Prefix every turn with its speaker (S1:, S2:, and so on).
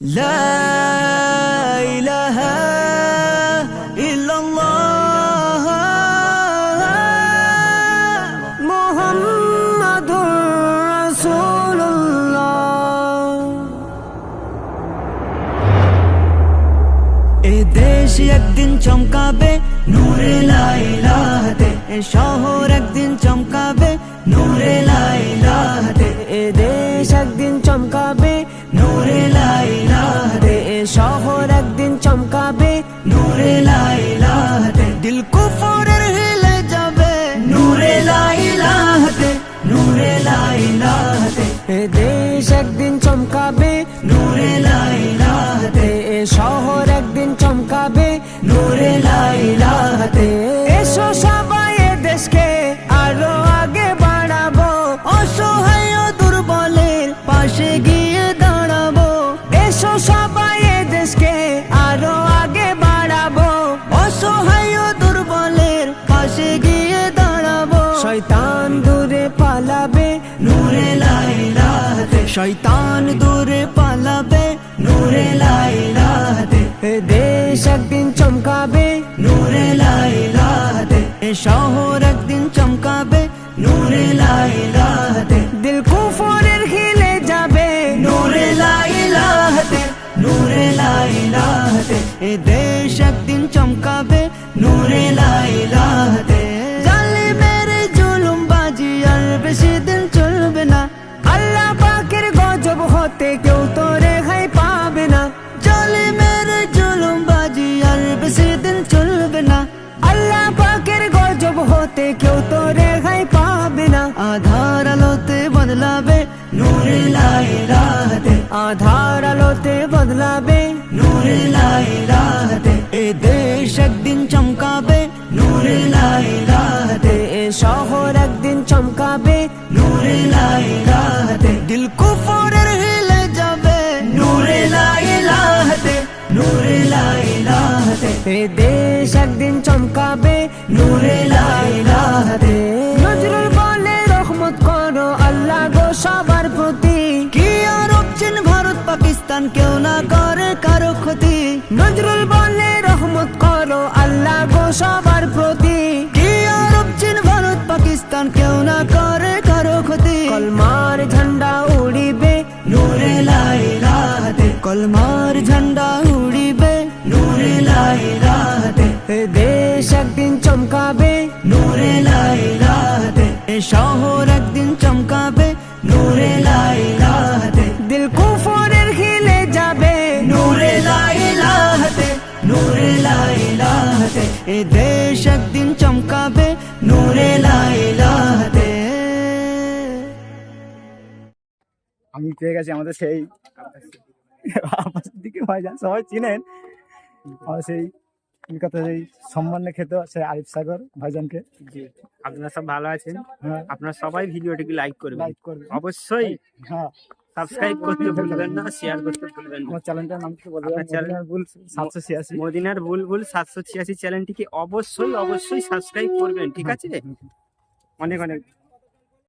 S1: لا إله إلا الله محمد رسول الله এ দেশ একদিন চমকাবে নূরে লাইলাহাতে এ শহর একদিন চমকাবে নূরে লাইলাহাতে এ দেশ একদিন চমকাবে দেশ একদিন চমকাবে নূরে লাইলাহাতে এ শহর একদিন চমকাবে নূরে লাইলাহাতে এসো সবাই এ দেশকে আরও আগে বাড়াবো। অসহায় ও দুর্বলের পাশে গিয়ে দাঁড়াবো। এসো সবাই এ দেশকে আরও আগে বাড়াবো। অসহায় ও দুর্বলের পাশে গিয়ে দাঁড়াবো। শয়তান দূরে পালাবে নূরে শয়তান দূরে পালাবে, নূরে লাইলাহাতে। এ দেশ একদিন চমকাবে, নূরে লাইলাহাতে। এ শহর একদিন চমকাবে, নূরে লাইলাহাতে। দিল কুফরের খিলে যাবে, নূরে লাইলাহাতে নূরে লাইলাহাতে। এ দেশ একদিন চমকাবে, নূরে লাইলাহাতে। হতে কেউ তো রেহাই পাবে না। জালিমের জুলুম বাজি, আর বেশি দিন চলবে না। আল্লাহ পাকের গজব হতে কেউ তো রেহাই পাবে না। আধার আলোতে বদলাবে নূরে লাইলাহাতে আধার আলোতে বদলাবে নূরে লাইলাহাতে এ দেশ একদিন চমকাবে নূরে লাইলাহাতে এ শহর একদিন চমকাবে লাইলাহাতে এ দেশ একদিন চমকাবে। নূরে লাইলাহাতে নজরুল বলে, রহমত করো আল্লাহ গো সবার প্রতি। কি চীন ভারত, পাকিস্তান কেউ না করে কারও ক্ষতি। নজরুল বলে, রহমত করো আল্লাহ গো সবার প্রতি। কি চীন ভারত, পাকিস্তান কেউ না করে কারও ক্ষতি। কলমার ঝান্ডা উড়িবে নূরে লাইলাহাতে কলমার ঝান্ডা নূরে লাইলাহাতে এ শহর একদিন চমকাবে নূরে লাইলাহাতে দিল কুফরের খিলে যাবে। নূরে লাইলাহাতে নূরে লাইলাহাতে এ দেশ একদিন চমকাবে নূরে লাইলাহাতে
S2: আমি পেয়ে গেছি আমাদের সেই দিকে ভাইজান সবাই চিনেন। সেই কলকাতা সেই সম্মানে খেতে সেই আরিফ সাগর ভাইজানকে।
S3: জি আপনারা সব ভালো আছেন।
S2: হ্যাঁ।
S3: আপনারা সবাই ভিডিওটিকে লাইক করবেন
S2: লাইক করবে
S3: অবশ্যই
S2: হ্যাঁ।
S3: সাবস্ক্রাইব করতে ভুলবেন না শেয়ার করতে ভুলবেন না।
S2: চ্যানেলটার নাম কি বলবেন
S3: channel-
S2: ভুল সাতশো ছিয়াশি।
S3: মদিনার বুলবুল সাতশো ছিয়াশি চ্যানেলটিকে অবশ্যই অবশ্যই সাবস্ক্রাইব করবেন ঠিক আছে? অনেক অনেক